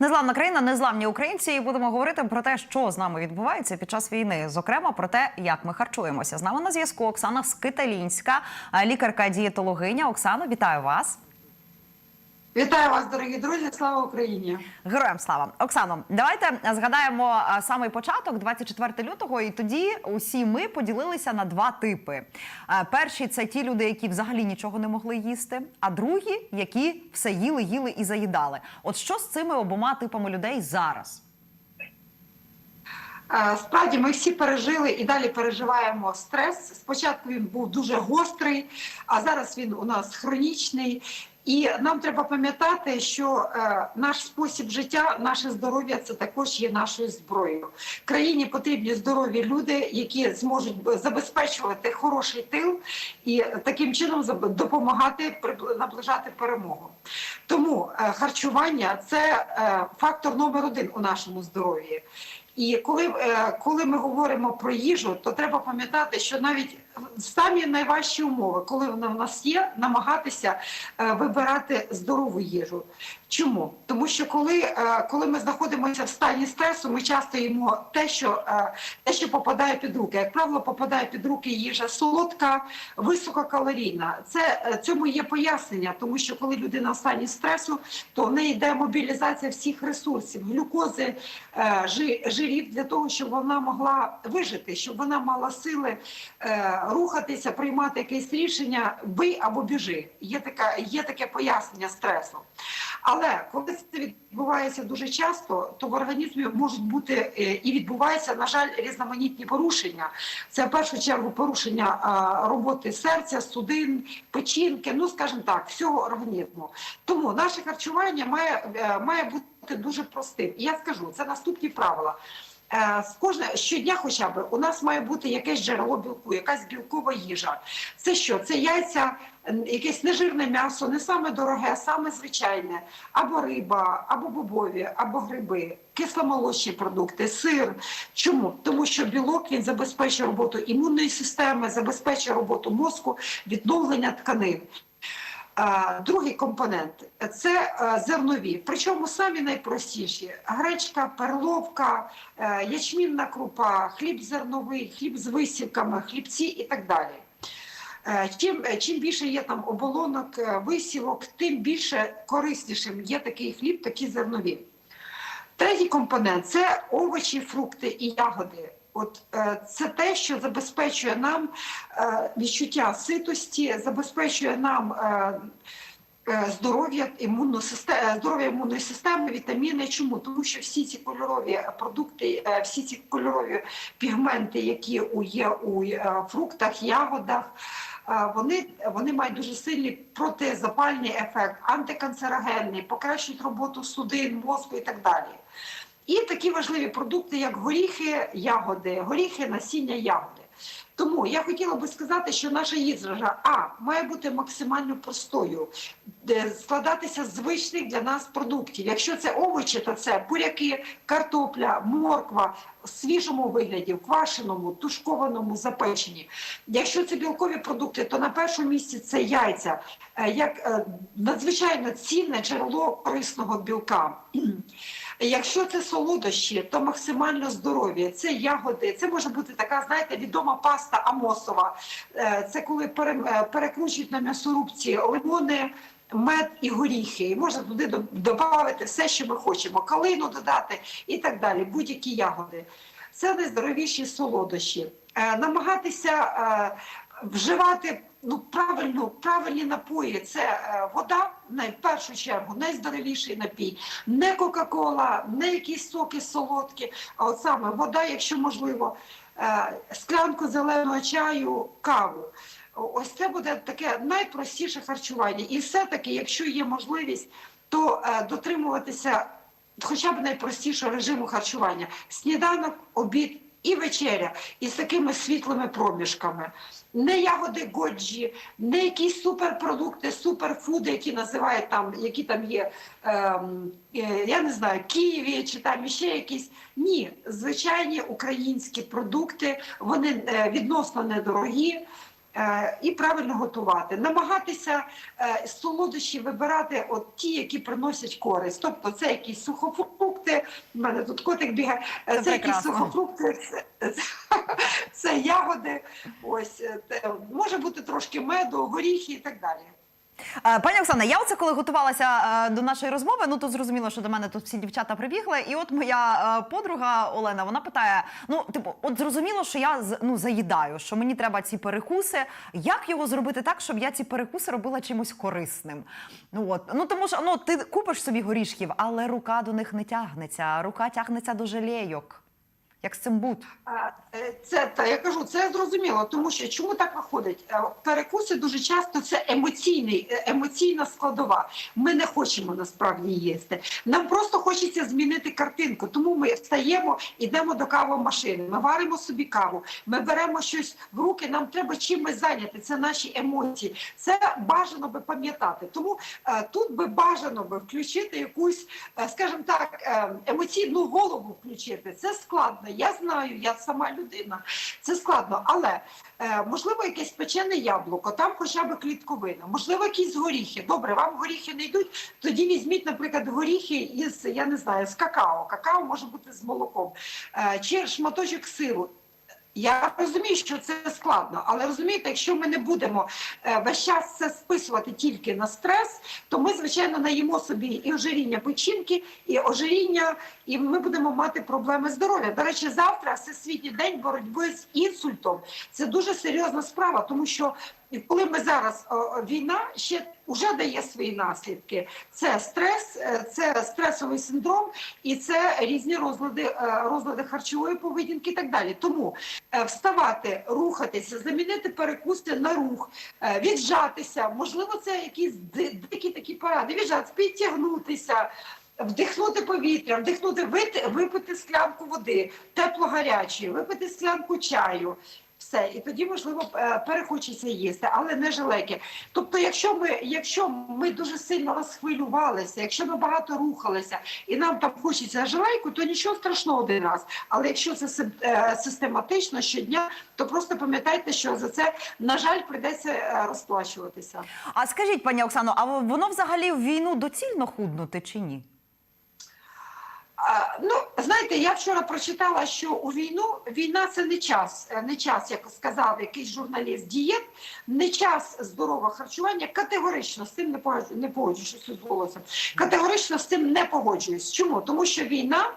Незламна країна, незламні українці. І будемо говорити про те, що з нами відбувається під час війни. Зокрема, про те, як ми харчуємося. З нами на зв'язку Оксана Скиталінська, лікарка-дієтологиня. Оксано, вітаю вас. Вітаю вас, дорогі друзі! Слава Україні! Героям слава Оксано. Давайте згадаємо самий початок, 24 лютого, і тоді усі ми поділилися на два типи. Перші це ті люди, які взагалі нічого не могли їсти, а другі, які все їли, їли і заїдали. От що з цими обома типами людей зараз? Справді, ми всі пережили і далі переживаємо стрес. Спочатку він був дуже гострий, а зараз він у нас хронічний. І нам треба пам'ятати, що е, наш спосіб життя, наше здоров'я це також є нашою зброєю. Країні потрібні здорові люди, які зможуть забезпечувати хороший тил і таким чином допомагати наближати перемогу. Тому е, харчування це е, фактор номер один у нашому здоров'ї. І коли, коли ми говоримо про їжу, то треба пам'ятати, що навіть самі найважчі умови, коли вона в нас є, намагатися е, вибирати здорову їжу. Чому? Тому що коли, е, коли ми знаходимося в стані стресу, ми часто їмо те, що, е, те, що попадає під руки. Як правило, попадає під руки їжа солодка, висококалорійна. Це цьому є пояснення, тому що коли людина в стані стресу, то в неї йде мобілізація всіх ресурсів, глюкози, жирів для того, щоб вона могла вижити, щоб вона мала сили рухатися, приймати якесь рішення, бий або біжи. Є така, є таке пояснення стресу. Але коли це відбувається дуже часто, то в організмі можуть бути е, і відбуваються, на жаль, різноманітні порушення. Це в першу чергу порушення роботи серця, судин, печінки, ну скажімо так, всього організму. Тому наше харчування має, е, має бути дуже простим. І я скажу, це наступні правила. Е, З кожне щодня, хоча б у нас має бути якесь джерело білку, якась білкова їжа. Це що? Це яйця, якесь нежирне м'ясо, не саме дороге, а саме звичайне, або риба, або бобові, або гриби, кисломолочні продукти, сир. Чому? Тому що білок він забезпечує роботу імунної системи, забезпечує роботу мозку, відновлення тканин. Другий компонент це е, зернові, причому самі найпростіші: гречка, перловка, е, ячмінна крупа, хліб зерновий, хліб з висівками, хлібці і так далі. Е, Чим, чим більше є там оболонок, висівок, тим більше кориснішим є такий хліб, такі зернові. Третій компонент це овочі, фрукти і ягоди. От е, це те, що забезпечує нам е, відчуття ситості, забезпечує нам е, здоров'я імунну здоров'я імунної системи, вітаміни. Чому? Тому що всі ці кольорові продукти, всі ці кольорові пігменти, які є у фруктах, ягодах. Вони, вони мають дуже сильний протизапальний ефект, антиканцерогенний, покращують роботу судин, мозку і так далі. І такі важливі продукти, як горіхи, ягоди, горіхи, насіння ягоди. Тому я хотіла би сказати, що наша їжа а має бути максимально простою, складатися з звичних для нас продуктів. Якщо це овочі, то це буряки, картопля, морква в свіжому вигляді, в квашеному, тушкованому, запечені. Якщо це білкові продукти, то на першому місці це яйця, е, як е, надзвичайно цінне джерело корисного білка. Якщо це солодощі, то максимально здорові. Це ягоди, це може бути така, знаєте, відома паста амосова. Е, Це коли е, перекручують на м'ясорубці лимони, мед і горіхи. І можна туди додати все, що ми хочемо. Калину додати і так далі, будь-які ягоди. Це найздоровіші солодощі. Е, Намагатися вживати ну, правильно, правильні напої. Це е, вода, в першу чергу, найздоровіший напій. Не Кока-Кола, не якісь соки солодкі, а от саме вода, якщо можливо, е, склянку зеленого чаю, каву. Ось це буде таке найпростіше харчування. І все-таки, якщо є можливість, то е, дотримуватися хоча б найпростішого режиму харчування: сніданок, обід і вечеря із такими світлими проміжками. Не ягоди годжі, не якісь суперпродукти, суперфуди, які називають там, які там є, ем, е, я не знаю, Києві чи там ще якісь. Ні, звичайні українські продукти, вони е, відносно недорогі. Е, і правильно готувати. Намагатися е, солодощі вибирати от ті, які приносять користь. Тобто це якісь сухофрукти. У мене тут котик бігає. е, Це Це, якісь сухофрукти, це, це, це ягоди. Ось може бути трошки меду, горіхи і так далі. Е, Пані Оксана, я оце коли готувалася е, до нашої розмови, ну то зрозуміло, що до мене тут всі дівчата прибігли. І от моя е, подруга Олена, вона питає: ну, типу, от зрозуміло, що я ну, заїдаю, що мені треба ці перекуси. Як його зробити так, щоб я ці перекуси робила чимось корисним? Ну от ну тому що ну ти купиш собі горішків, але рука до них не тягнеться. Рука тягнеться до желейок. Як з цим бути? Е, Це та я кажу, це зрозуміло, тому що чому так виходить? Е, Перекуси дуже часто це емоційний, е, емоційна складова. Ми не хочемо насправді їсти. Нам просто хочеться змінити картинку. Тому ми встаємо, йдемо до кавомашини. Ми варимо собі каву. Ми беремо щось в руки. Нам треба чимось зайняти. Це наші емоції. Це бажано би пам'ятати. Тому тут би бажано би включити якусь, скажімо так, емоційну голову включити. Це складно. Я знаю, я сама людина. Це складно, але е, можливо якесь печене яблуко, там хоча б клітковина, можливо, якісь горіхи. Добре, вам горіхи не йдуть. Тоді візьміть, наприклад, горіхи із я не знаю, з какао. Какао може бути з молоком, е, чи шматочок сиру. Я розумію, що це складно, але розумієте, якщо ми не будемо е, весь час це списувати тільки на стрес, то ми, звичайно, наїмо собі і ожиріння печінки, і ожиріння, і ми будемо мати проблеми здоров'я. До речі, завтра всесвітній день боротьби з інсультом. Це дуже серйозна справа, тому що коли ми зараз війна ще вже дає свої наслідки. Це стрес, е, це стресовий синдром і це різні розлади, е, розлади харчової поведінки і так далі. Тому е, вставати, рухатися, замінити перекуси на рух, віджатися. Можливо, це якісь дикі такі поради. Віджатися, підтягнутися. Вдихнути повітря, вдихнути, випити склянку води, тепло-гарячої, випити склянку чаю. Все, і тоді можливо е, перехочеться їсти, але не жилеки. Тобто, якщо ми, якщо ми дуже сильно розхвилювалися, якщо ми багато рухалися і нам там хочеться жилейку, то нічого страшного один раз. Але якщо це е, систематично щодня, то просто пам'ятайте, що за це на жаль прийдеться е, розплачуватися. А скажіть, пані Оксано, а воно взагалі в війну доцільно худнути чи ні? Ну, знаєте, я вчора прочитала, що у війну війна це не час, е, не час, як сказав якийсь журналіст дієт, не час здорового харчування. Категорично з цим не погоджуюсь, не погоджуюсь з голосом. Категорично з цим не погоджуюсь. Чому? Тому що війна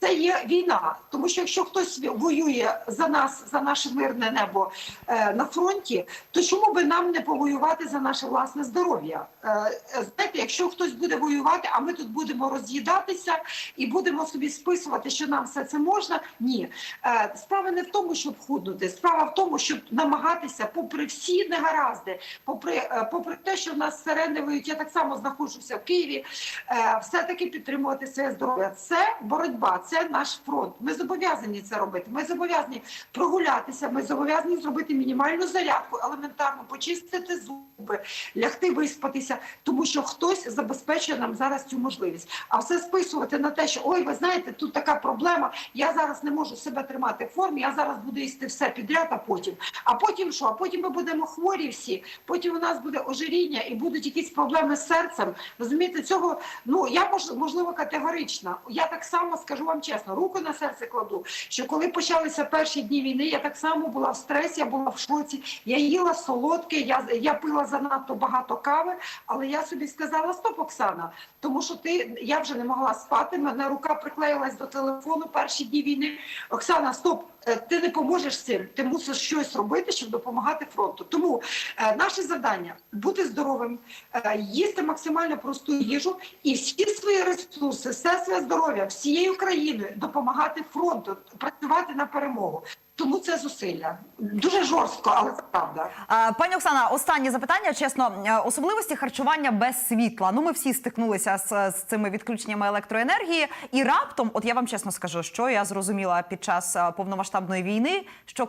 це є війна. Тому що якщо хтось воює за нас, за наше мирне небо е, на фронті, то чому би нам не повоювати за наше власне здоров'я? Е, е, знаєте, якщо хтось буде воювати, а ми тут будемо роз'їдатися і будемо собі списувати, що нам все це можна. Ні, Е, справа не в тому, щоб худнути. Справа в тому, щоб намагатися, попри всі негаразди, попри, е, попри те, що в нас сирени виють, я так само знаходжуся в Києві, е, все-таки підтримувати своє здоров'я. Це боротьба, це наш фронт. Ми зобов'язані це робити. Ми зобов'язані прогулятися. Ми зобов'язані зробити мінімальну зарядку, елементарно почистити зуби, лягти виспатися, тому що хтось забезпечує нам зараз цю можливість. А все списувати на те, що ой, ви знаєте, тут така проблема. Я зараз не можу себе тримати в формі. Я зараз буду їсти все підряд, а потім. А потім що? А потім ми будемо хворі всі. Потім у нас буде ожиріння і будуть якісь проблеми з серцем. Розумієте, цього ну я мож, можливо категорична. Я так само скажу вам чесно, руку на серце кладу. Що коли почалися перші дні війни, я так само була в стресі, я була в шоці. Я їла солодке, я, я пила занадто багато кави, але я собі сказала: стоп, Оксана, тому що ти я вже не могла спати. Мене рука приклеїлась до телефону перші дні війни. Оксана, стоп. Е, Ти не поможеш цим, ти мусиш щось робити, щоб допомагати фронту. Тому е, наше завдання бути здоровим, е, їсти максимально просту їжу і всі свої ресурси, все своє здоров'я, всією країною допомагати фронту, працювати на перемогу. Тому це зусилля дуже жорстко, але це правда. Пані Оксана, останнє запитання. Чесно, Е, особливості харчування без світла. Ну, ми всі стикнулися з, з цими відключеннями електроенергії, і раптом, от я вам чесно скажу, що я зрозуміла під час е, повномасштабної війни, що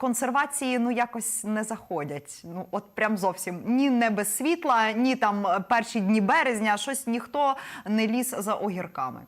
консервації ну якось не заходять. Ну от прям зовсім ні не без світла, ні там е, перші дні березня, щось ніхто не ліз за огірками.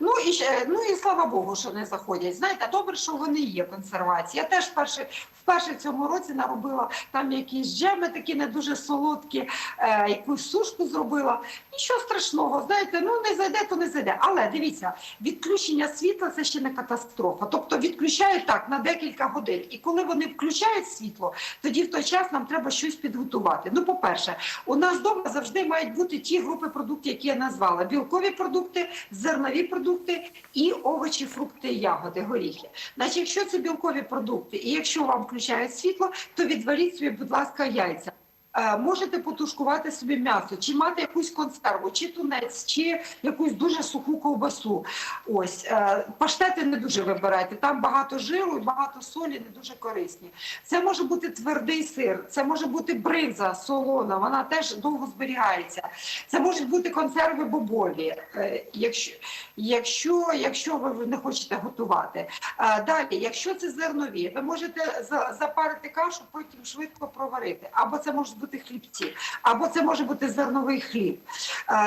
Ну і ну і слава Богу, що не заходять. Знаєте, добре, що вони є консервації. Я теж вперше, вперше цьому році наробила там якісь джеми, такі не дуже солодкі, е, якусь сушку зробила. Нічого страшного, знаєте, ну не зайде, то не зайде. Але дивіться, відключення світла це ще не катастрофа. Тобто відключають так на декілька годин. І коли вони включають світло, тоді в той час нам треба щось підготувати. Ну, по-перше, у нас вдома завжди мають бути ті групи продуктів, які я назвала: білкові продукти, зернові продукти і овочі, фрукти, ягоди, горіхи. Значить, якщо це білкові продукти, і якщо вам включають світло, то відваріть собі, будь ласка, яйця. Е, Можете потушкувати собі м'ясо, чи мати якусь консерву, чи тунець, чи якусь дуже суху ковбасу. Ось е, паштети не дуже вибирайте. Там багато жиру і багато солі, не дуже корисні. Це може бути твердий сир, це може бути бринза солона, вона теж довго зберігається. Це можуть бути консерви бобові, е, якщо, якщо, якщо ви не хочете готувати. Далі, якщо це зернові, ви можете запарити кашу, потім швидко проварити. Або це можуть бути хлібці, або це може бути зерновий хліб.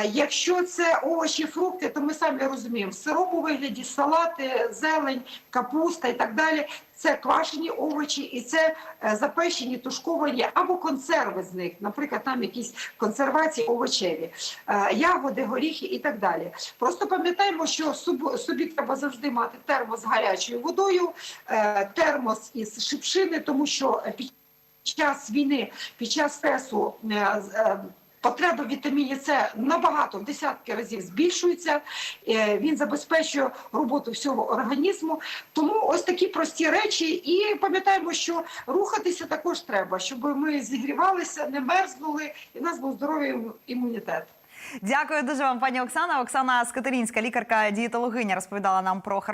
Якщо це овочі, фрукти, то ми самі розуміємо, в сирому вигляді салати, зелень, капуста і так далі. Це квашені овочі і це е, запечені, тушковані або консерви з них, наприклад, там якісь консервації овочеві, е, ягоди, горіхи і так далі. Просто пам'ятаємо, що собі, треба завжди мати термос з гарячою водою, е, термос із шипшини, тому що час війни, під час стресу. е, е, Потреба вітаміні С набагато в десятки разів збільшується. Е, Він забезпечує роботу всього організму. Тому ось такі прості речі. І пам'ятаємо, що рухатися також треба, щоб ми зігрівалися, не мерзнули, і в нас був здоровий імунітет. Дякую дуже вам, пані Оксана. Оксана Скатерінська, лікарка дієтологиня, розповідала нам про харчування.